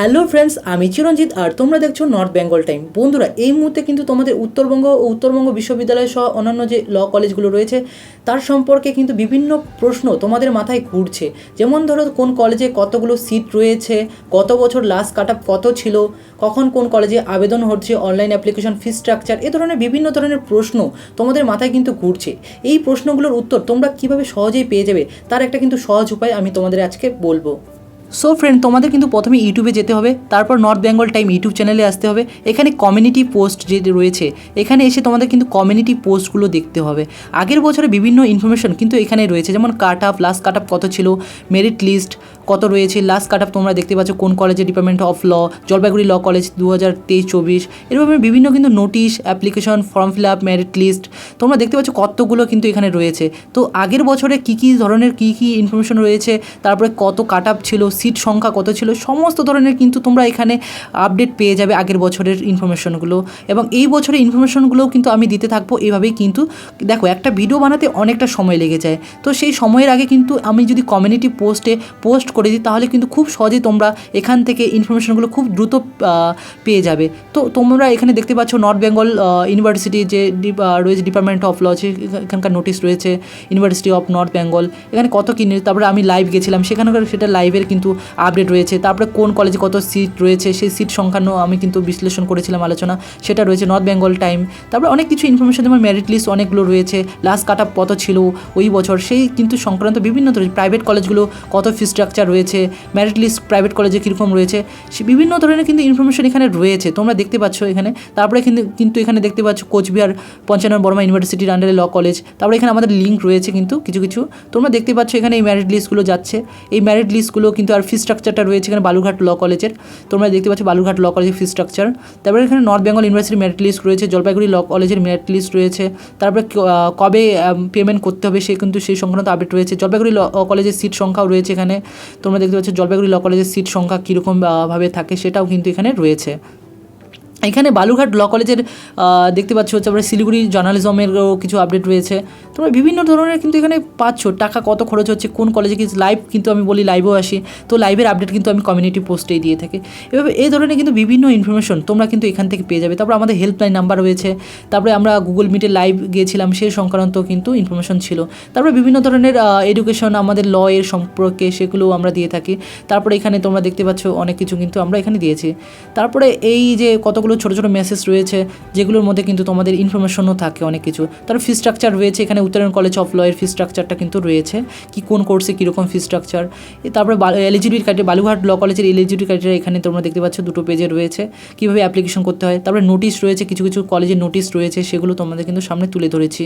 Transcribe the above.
Hello friends, আমি চিরঞ্জিত আর তোমরা দেখছ নর্থ বেঙ্গল টাইম বন্ধুরা, এই মুহূর্তে কিন্তু তোমাদের উত্তরবঙ্গ ও উত্তরবঙ্গ বিশ্ববিদ্যালয় সহ অন্যান্য যে ল কলেজগুলো রয়েছে, তার সম্পর্কে কিন্তু বিভিন্ন প্রশ্ন তোমাদের মাথায় ঘুরছে। যেমন ধরো, কোন কলেজে কতগুলো সিট রয়েছে, কত বছর লাস্ট কাট কত ছিল, কখন কোন কলেজে আবেদন হচ্ছে অনলাইন অ্যাপ্লিকেশন ফি স্ট্রাকচার এ ধরনের বিভিন্ন ধরনের প্রশ্ন তোমাদের মাথায় কিন্তু ঘুরছে। এই প্রশ্নগুলোর উত্তর তোমরা কীভাবে সহজেই পেয়ে যাবে, তার একটা কিন্তু সহজ উপায় আমি তোমাদের আজকে বলব। সো ফ্রেন্ড তোমাদের কিন্তু প্রথমে ইউটিউবে যেতে হবে, তারপর নর্থ বেঙ্গল টাইম ইউটিউব চ্যানেলে আসতে হবে, এখানে কমিউনিটি পোস্ট যে রয়েছে, এখানে এসে তোমাদের কিন্তু কমিউনিটি পোস্টগুলো দেখতে হবে। আগের বছরে বিভিন্ন ইনফরমেশন কিন্তু এখানে রয়েছে, যেমন cut up last cut up কত ছিল মেরিট লিস্ট কত রয়েছে লাস্ট কাট আপ তোমরা দেখতে পাচ্ছ কোন কলেজে department of law Jalpaiguri law college দু হাজার তেইশ চব্বিশ এরকম বিভিন্ন কিন্তু notice application form fill up merit list তোমরা দেখতে পাচ্ছ কতগুলো কিন্তু এখানে রয়েছে। তো আগের বছরে কী কী ধরনের কী কী ইনফরমেশন রয়েছে, তারপরে কত কাট আপ ছিল সিট সংখ্যা কত ছিল, সমস্ত ধরনের কিন্তু তোমরা এখানে আপডেট পেয়ে যাবে আগের বছরের ইনফরমেশনগুলো এবং এই বছরের ইনফরমেশনগুলোও কিন্তু আমি দিতে থাকব, এভাবেই কিন্তু দেখো, একটা ভিডিও বানাতে অনেকটা সময় লেগে যায়। তো সেই সময়ের আগে কিন্তু আমি যদি কমিউনিটি পোস্টে পোস্ট করে দিই, তাহলে কিন্তু খুব সহজেই তোমরা এখান থেকে ইনফরমেশনগুলো খুব দ্রুত পেয়ে যাবে। তো তোমরা এখানে দেখতে পাচ্ছ নর্থ বেঙ্গল ইউনিভার্সিটি যে রয়েছে ডিপার্টমেন্ট অফ ল এখানকার নোটিশ রয়েছে ইউনিভার্সিটি অফ নর্থ বেঙ্গল এখানে কত কি নিউজ তারপরে আমি লাইভ গেছিলাম, সেখানকার সেটা লাইভের কিন্তু আপডেট রয়েছে। তারপরে কোন কলেজে কত সিট রয়েছে, সেই সিট সংখ্যানো আমি কিন্তু বিশ্লেষণ করেছিলাম আলোচনা। সেটা রয়েছে নর্থ বেঙ্গল টাইম তারপরে অনেক কিছু ইনফরমেশন যেমন মেরিট লিস্ট অনেকগুলো রয়েছে। লাস্ট কাট আপ কত ছিল ওই বছর? সেই কিন্তু সংক্রান্ত বিভিন্ন ধরনের প্রাইভেট কলেজগুলো কত ফি স্ট্রাকচার রয়েছে? মেরিট লিস্ট প্রাইভেট কলেজে কীরকম রয়েছে? সে বিভিন্ন ধরনের কিন্তু ইনফরমেশন এখানে রয়েছে। তোমরা দেখতে পাচ্ছ এখানে। তারপরে কিন্তু কিন্তু এখানে দেখতে পাচ্ছ কোচবিহার পঞ্চানন বর্মা ইউনিভার্সিটির আন্ডারে ল কলেজ তারপরে এখানে আমাদের লিঙ্ক রয়েছে কিন্তু কিছু কিছু। তোমরা দেখতে পাচ্ছ এখানে এই ম্যারিট লিস্টগুলো যাচ্ছে। এই ম্যারিট লিস্টগুলো কিন্তু ফি স্ট্রাকচারটা রয়েছে এখানে বালুঘাট ল কলেজের তোমরা দেখতে পাচ্ছ বালুঘাট ল কলেজের ফি স্ট্রাকচার তারপরে এখানে North Bengal University merit list রয়েছে, জলপাইগুড়ি ল কলেজের মেরিট লিস্ট রয়েছে। তারপরে কবে পেমেন্ট করতে হবে সে কিন্তু সেই সংক্রান্ত আপডেট রয়েছে। জলপাইগুড়ি ল কলেজের সিট সংখ্যাও রয়েছে এখানে। তোমরা দেখতে পাচ্ছ জলপাইগুড়ি ল কলেজের সিট সংখ্যা কীরকমভাবে ভাবে থাকে সেটাও কিন্তু এখানে রয়েছে। এখানে বালুঘাট ল কলেজের দেখতে পাচ্ছ হচ্ছে আমরা শিলিগুড়ি জার্নালিজমেরও কিছু আপডেট রয়েছে। তোমরা বিভিন্ন ধরনের কিন্তু এখানে পাচ্ছ টাকা, কত খরচ হচ্ছে, কোন কলেজে কি লাইভ কিন্তু আমি বলি লাইভেও আসি। তো লাইভের আপডেট কিন্তু আমি কমিউনিটি পোস্টেই দিয়ে থাকি। এভাবে এই ধরনের কিন্তু বিভিন্ন ইনফরমেশন তোমরা কিন্তু এখান থেকে পেয়ে যাবে। তারপর আমাদের হেল্পলাইন নাম্বার রয়েছে। তারপরে আমরা গুগল মিটে লাইভ গিয়েছিলাম, সেই সংক্রান্ত কিন্তু ইনফরমেশন ছিল। তারপরে বিভিন্ন ধরনের এডুকেশন আমাদের ল এর সম্পর্কে সেগুলো আমরা দিয়ে থাকি। তারপরে এখানে তোমরা দেখতে পাচ্ছ অনেক কিছু কিন্তু আমরা এখানে দিয়েছি। তারপরে এই যে কতগুলো ছোটো ছোটো মেসেজ রয়েছে, যেগুলোর মধ্যে কিন্তু তোমাদের ইনফরমেশনও থাকে অনেক কিছু। তার ফি স্ট্রাকচার রয়েছে, এখানে উত্তরায়ণ কলেজ অফ লয়ের ফি স্ট্রাকচারটা কিন্তু রয়েছে, কি কোন কোর্সে কীরকম ফি স্ট্রাকচার তারপরে এলিজিবিলিটি ক্রাইটেরিয়া বালুঘাট ল কলেজের এলিজিবিলিটি ক্রাইটেরিয়া এখানে তোমরা দেখতে পাচ্ছ, দুটো পেজে রয়েছে, কীভাবে অ্যাপ্লিকেশন করতে হয়। তারপরে নোটিশ রয়েছে, কিছু কিছু কলেজের নোটিশ রয়েছে, সেগুলো তোমাদের কিন্তু সামনে তুলে ধরেছি।